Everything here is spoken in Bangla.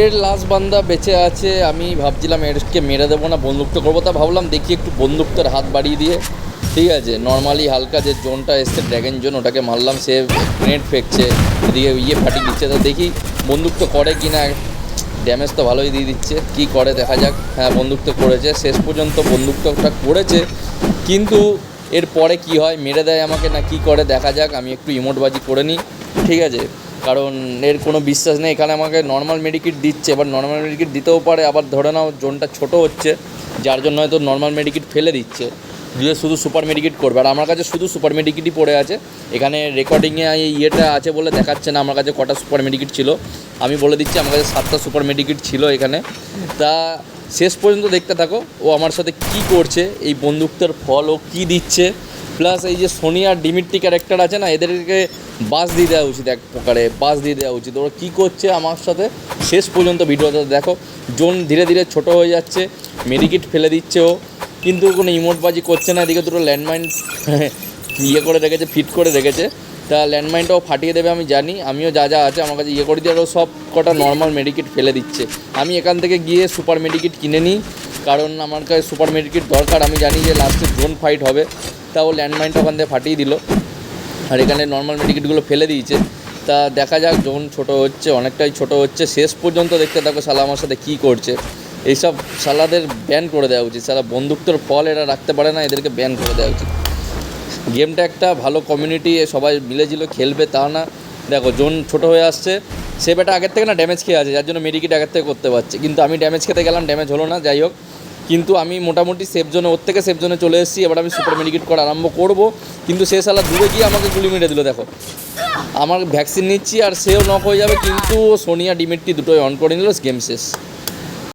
এর লাস্ট বান্দা বেঁচে আছে, আমি ভাবছিলাম এরকে মেরে দেবো না, বন্দুকটা করব, তা ভাবলাম দেখি একটু বন্দুকটার হাত বাড়িয়ে দিয়ে। ঠিক আছে নর্মালি হালকা যে জোনটা এসছে ড্র্যাগন জোন ওটাকে মারলাম, সে গ্রেনেড ফেঁকছে, এদিকে ইয়ে ফাটিয়ে দিচ্ছে, তো দেখি বন্দুক তো করে কি না ড্যামেজ তো ভালোই দিয়ে দিচ্ছে, কি করে দেখা যাক হ্যাঁ বন্দুক তো করেছে, শেষ পর্যন্ত বন্দুকটা ওটা করেছে, কিন্তু এরপরে কি হয়, মেরে দেয় আমাকে না কি করে, দেখা যাক, আমি একটু ইমোটবাজি করে নিই, ঠিক আছে। কারণ এর কোনো বিশ্বাস নেই। এখানে আমাকে নর্মাল মেডিকিট দিচ্ছে, এবার নর্মাল মেডিকিট দিতেও পারে, আবার ধরে নাও জোনটা ছোট হচ্ছে, যার জন্য হয়তো নর্মাল মেডিকিট ফেলে দিচ্ছে। দিয়ে শুধু সুপার মেডিকিট করবে। আর আমার কাছে শুধু সুপার মেডিকিটই পড়ে আছে। এখানে রেকর্ডিংয়ে ইয়েটা আছে বলে দেখাচ্ছে না, আমার কাছে কটা সুপার মেডিকিট ছিল। আমি বলে দিচ্ছি, আমার কাছে সাতটা সুপার মেডিকিট ছিল এখানে। তা শেষ পর্যন্ত দেখতে থাকো, ও আমার সাথে কি করছে, এই বন্দুকটার ফল ও কী দিচ্ছে। প্লাস এই যে সোনি আর ডিমিট্রি ক্যারেক্টার আছে না, এদেরকে বাস দিয়ে দেওয়া উচিত এক প্রকারে, বাস দিয়ে দেওয়া উচিত। ওরা কী করছে আমার সাথে? শেষ পর্যন্ত ভিডিওটা দেখো জোন ধীরে ধীরে ছোট হয়ে যাচ্ছে মেডিকিট ফেলে দিচ্ছে ও, কিন্তু কোনো ইমোটবাজি করছে না, এদিকে দুটো ল্যান্ডমাইন ইয়ে করে রেখেছে ফিট করে রেখেছে। তা ল্যান্ডমাইনটাও ফাটিয়ে দেবে আমি জানি, আমিও যা যা আছে আমার কাছে ইয়ে করে দিয়ে সব কটা নর্মাল মেডিকিট ফেলে দিচ্ছে। আমি এখান থেকে গিয়ে সুপার মেডিকিট কিনে নিই, কারণ আমার কাছে সুপার মেডিকিট দরকার, আমি জানি যে লাস্টে জোন ফাইট হবে। তা ও ল্যান্ডমাইনটা ওখান থেকে ফাটিয়ে দিল। আর এখানে নর্মাল মেডিকিটগুলো ফেলে দিয়েছে। তা দেখা যাক জোন ছোট হচ্ছে, অনেকটাই ছোট হচ্ছে, শেষ পর্যন্ত দেখতে থাকো শালা আমার সাথে কী করছে। এইসব শালাদের ব্যান করে দেওয়া উচিত। শালা বন্দুকটার ফল এরা রাখতে পারে না, এদেরকে ব্যান করে দেওয়া উচিত। গেমটা একটা ভালো কমিউনিটি সবাই মিলেছিল খেলবে তা না। দেখো জোন ছোট হয়ে আসছে, সে বেটা আগের থেকে না ড্যামেজ খেয়ে আছে, যার জন্য মেডিকিট আগের থেকে করতে পারছে। কিন্তু আমি ড্যামেজ খেতে গেলাম ড্যামেজ হলো না, যাই হোক। কিন্তু আমি মোটামুটি সেফ জোনে ওর থেকে সেফ জোনে চলে এসেছি। এবার আমি সুপার মেডিকেট করা আরম্ভ করব। কিন্তু সে সালা দূরে গিয়ে আমাকে গুলি মেরে দিল, দেখো। আমার ভ্যাকসিন নিচ্ছি আর সেও নক হয়ে যাবে, কিন্তু সোনিয়া, ডিমেটটি দুটোই অন করে নিল গেম শেষ।